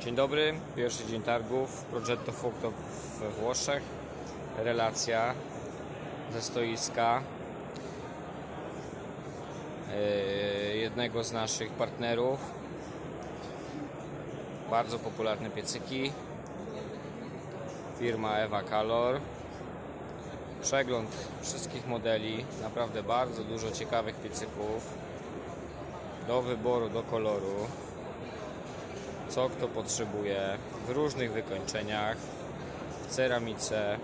Dzień dobry, pierwszy dzień targów Progetto Fucto we Włoszech. Relacja ze stoiska yy, jednego z naszych partnerów. Bardzo popularne piecyki. Firma Eva Calor. Przegląd wszystkich modeli, naprawdę bardzo dużo ciekawych piecyków do wyboru, do koloru co kto potrzebuje w różnych wykończeniach, w ceramice.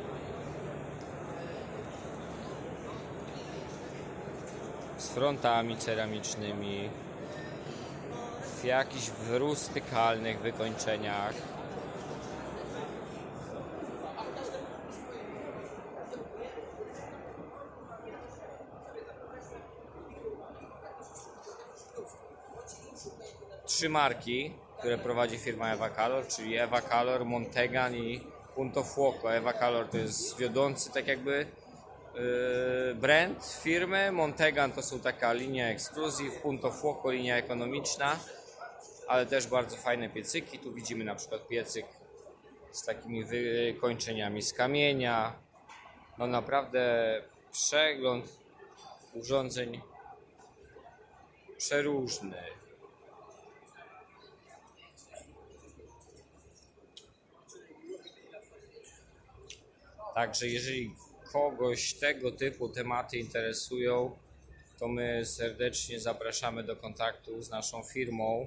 Z frontami ceramicznymi, w jakichś rustykalnych wykończeniach. Trzy marki, które prowadzi firma Eva Calor, czyli Eva Calor, Montegan i Punto Fuoco. Eva Calor to jest wiodący tak jakby yy, brand firmy, Montegan to są taka linia ekskluzyw, Punto Fuoco linia ekonomiczna, ale też bardzo fajne piecyki. Tu widzimy na przykład piecyk z takimi wykończeniami z kamienia. No naprawdę przegląd urządzeń przeróżny. Także jeżeli kogoś tego typu tematy interesują, to my serdecznie zapraszamy do kontaktu z naszą firmą.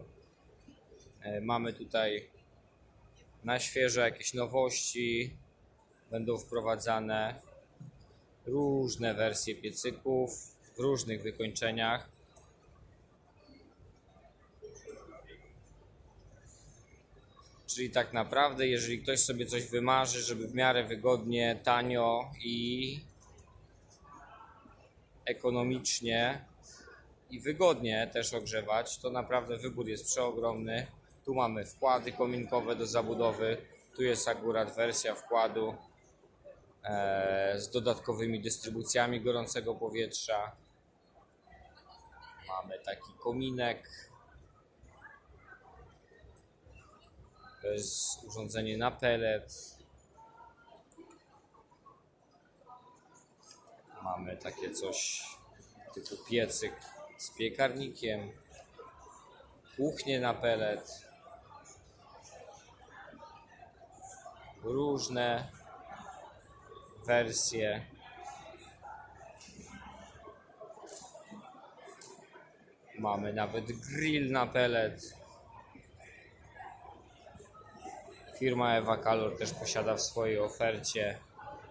E, Mamy tutaj na świeżo jakieś nowości, będą wprowadzane różne wersje piecyków w różnych wykończeniach. Czyli tak naprawdę, jeżeli ktoś sobie coś wymarzy, żeby w miarę wygodnie, tanio i ekonomicznie i wygodnie też ogrzewać, to naprawdę wybór jest przeogromny. Tu mamy wkłady kominkowe do zabudowy, tu jest akurat wersja wkładu e, z dodatkowymi dystrybucjami gorącego powietrza. Mamy taki kominek To jest urządzenie na pelet. Mamy takie coś typu piecyk z piekarnikiem. Kuchnię na pelet. Różne wersje. Mamy nawet grill na pelet. Firma Eva Calor też posiada w swojej ofercie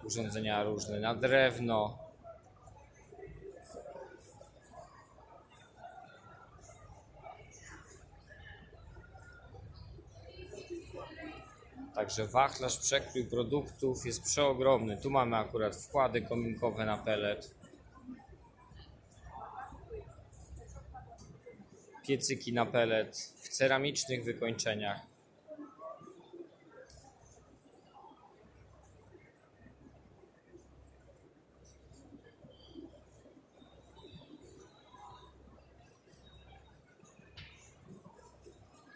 urządzenia różne na drewno. Także wachlarz, przekrój produktów jest przeogromny. Tu mamy akurat wkłady kominkowe na pelet. Piecyki na pelet w ceramicznych wykończeniach.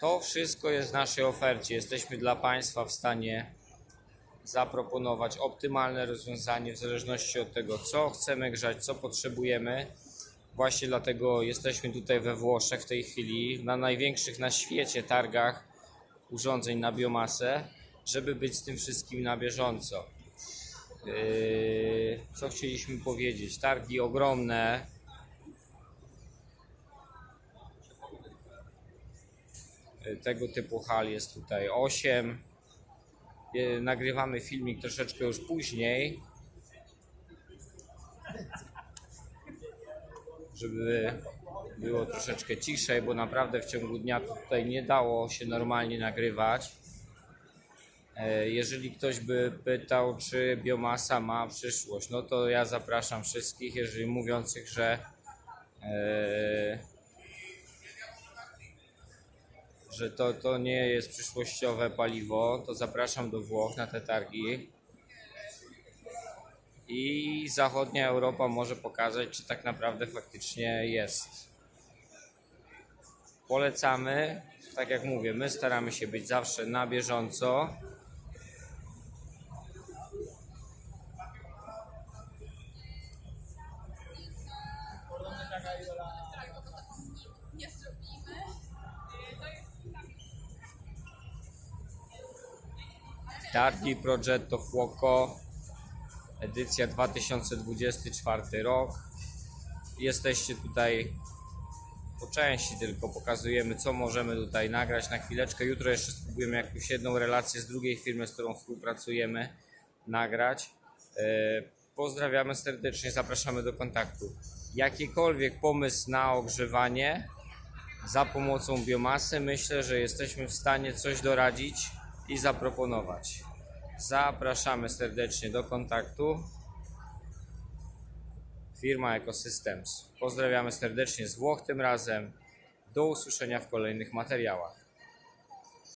To wszystko jest w naszej ofercie. Jesteśmy dla Państwa w stanie zaproponować optymalne rozwiązanie w zależności od tego, co chcemy grzać, co potrzebujemy. Właśnie dlatego jesteśmy tutaj we Włoszech w tej chwili, na największych na świecie targach urządzeń na biomasę, żeby być z tym wszystkim na bieżąco. Yy, co chcieliśmy powiedzieć? Targi ogromne, tego typu hal jest tutaj 8. E, Nagrywamy filmik troszeczkę już później, żeby było troszeczkę ciszej, bo naprawdę w ciągu dnia tutaj nie dało się normalnie nagrywać. E, Jeżeli ktoś by pytał, czy biomasa ma przyszłość, no to ja zapraszam wszystkich, jeżeli mówiących, że że to, to nie jest przyszłościowe paliwo, to zapraszam do Włoch na te targi. I zachodnia Europa może pokazać, czy tak naprawdę faktycznie jest. Polecamy. Tak jak mówię, my staramy się być zawsze na bieżąco. Targi Progetto Fuoco, edycja 2024 rok. Jesteście tutaj po części tylko pokazujemy, co możemy tutaj nagrać na chwileczkę. Jutro jeszcze spróbujemy jakąś jedną relację z drugiej firmy, z którą współpracujemy, nagrać. E, Pozdrawiamy serdecznie, zapraszamy do kontaktu. Jakikolwiek pomysł na ogrzewanie za pomocą biomasy, myślę, że jesteśmy w stanie coś doradzić i zaproponować. Zapraszamy serdecznie do kontaktu. Firma Ecosystems. Pozdrawiamy serdecznie z Włoch tym razem. Do usłyszenia w kolejnych materiałach.